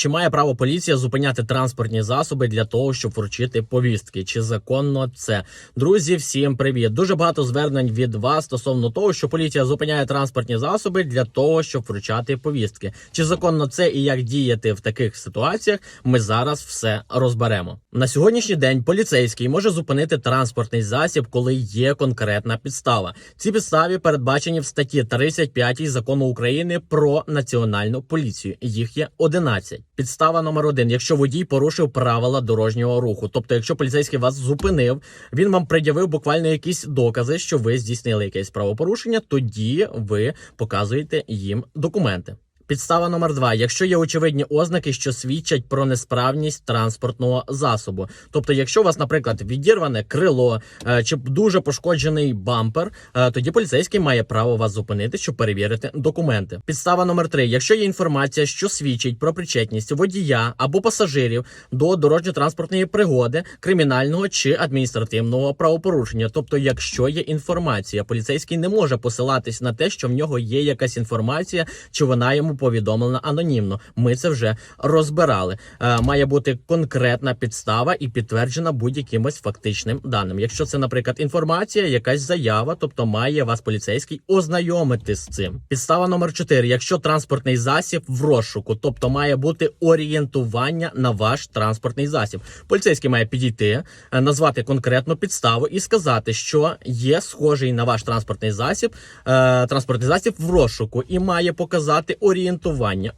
Чи має право поліція зупиняти транспортні засоби для того, щоб вручити повістки? Чи законно це? Друзі, всім привіт! Дуже багато звернень від вас стосовно того, що поліція зупиняє транспортні засоби для того, щоб вручати повістки. Чи законно це і як діяти в таких ситуаціях? Ми зараз все розберемо. На сьогоднішній день поліцейський може зупинити транспортний засіб, коли є конкретна підстава. Ці підстави передбачені в статті 35 закону України про національну поліцію. Їх є 11. Підстава номер один: якщо водій порушив правила дорожнього руху, тобто, якщо поліцейський вас зупинив, він вам пред'явив буквально якісь докази, що ви здійснили якесь правопорушення, тоді ви показуєте їм документи. Підстава номер два: якщо є очевидні ознаки, що свідчать про несправність транспортного засобу. Тобто, якщо у вас, наприклад, відірване крило е, чи дуже пошкоджений бампер, е, тоді поліцейський має право вас зупинити, щоб перевірити документи. Підстава номер три: якщо є інформація, що свідчить про причетність водія або пасажирів до дорожньо-транспортної пригоди, кримінального чи адміністративного правопорушення. Тобто, якщо є інформація, поліцейський не може посилатись на те, що в нього є якась інформація, чи вона йому повідомлена анонімно. Ми це вже розбирали. Е, має бути конкретна підстава і підтверджена будь-якимось фактичним даним. Якщо це, наприклад, інформація, якась заява, тобто має вас поліцейський ознайомити з цим. Підстава номер 4. Якщо транспортний засіб в розшуку, тобто має бути орієнтування на ваш транспортний засіб. Поліцейський має підійти, е, назвати конкретну підставу і сказати, що є схожий на ваш транспортний засіб, е, транспортний засіб в розшуку і має показати орієнтування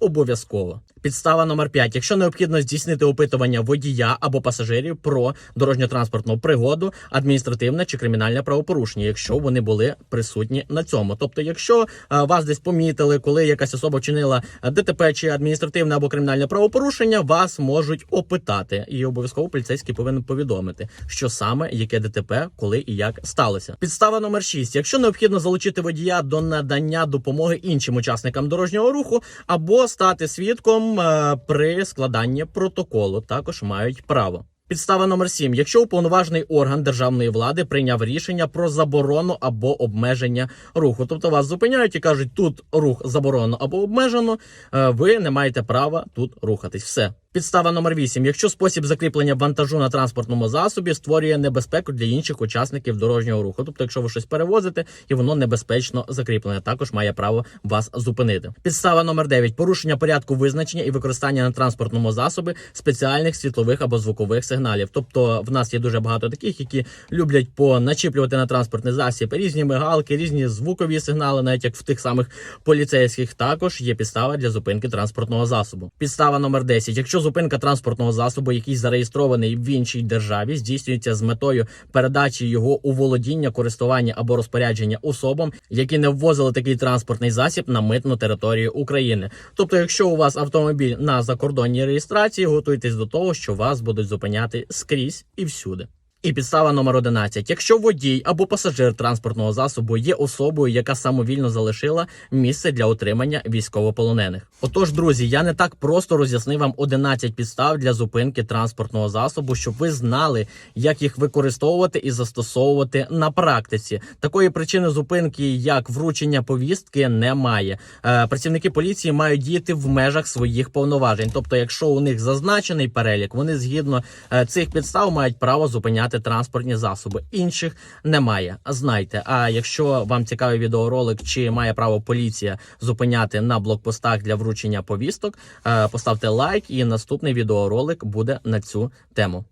обов'язково. Підстава номер 5. Якщо необхідно здійснити опитування водія або пасажирів про дорожньо-транспортну пригоду, адміністративне чи кримінальне правопорушення, якщо вони були присутні на цьому. Тобто, якщо е, вас десь помітили, коли якась особа вчинила е, ДТП чи адміністративне або кримінальне правопорушення, вас можуть опитати, і обов'язково поліцейський повинен повідомити, що саме яке ДТП, коли і як сталося. Підстава номер 6. Якщо необхідно залучити водія до надання допомоги іншим учасникам дорожнього руху або стати свідком е, при складанні протоколу, також мають право. Підстава номер 7. Якщо уповноважений орган державної влади прийняв рішення про заборону або обмеження руху, тобто вас зупиняють і кажуть, тут рух заборонено або обмежено, е, ви не маєте права тут рухатись. Все. Підстава номер 8. Якщо спосіб закріплення вантажу на транспортному засобі створює небезпеку для інших учасників дорожнього руху, тобто, якщо ви щось перевозите і воно небезпечно закріплене, також має право вас зупинити. Підстава номер 9. Порушення порядку визначення і використання на транспортному засобі спеціальних світлових або звукових сигналів. Тобто, в нас є дуже багато таких, які люблять поначіплювати на транспортний засіб різні мигалки, різні звукові сигнали, навіть як в тих самих поліцейських. Також є підстава для зупинки транспортного засобу. Підстава номер 10. Якщо зупинка транспортного засобу, який зареєстрований в іншій державі, здійснюється з метою передачі його у володіння, користування або розпорядження особам, які не ввозили такий транспортний засіб на митну територію України. Тобто, якщо у вас автомобіль на закордонній реєстрації, готуйтесь до того, що вас будуть зупиняти скрізь і всюди. І підстава номер 11. Якщо водій або пасажир транспортного засобу є особою, яка самовільно залишила місце для отримання військовополонених. Отож, друзі, я не так просто роз'яснив вам 11 підстав для зупинки транспортного засобу, щоб ви знали, як їх використовувати і застосовувати на практиці. Такої причини зупинки, як вручення повістки, немає. Е, працівники поліції мають діяти в межах своїх повноважень. Тобто, якщо у них зазначений перелік, вони згідно е, цих підстав мають право зупиняти транспортні засоби. Інших немає. Знайте. А якщо вам цікавий відеоролик, чи має право поліція зупиняти на блокпостах для вручення повісток, е, поставте лайк, і наступний відеоролик буде на цю тему.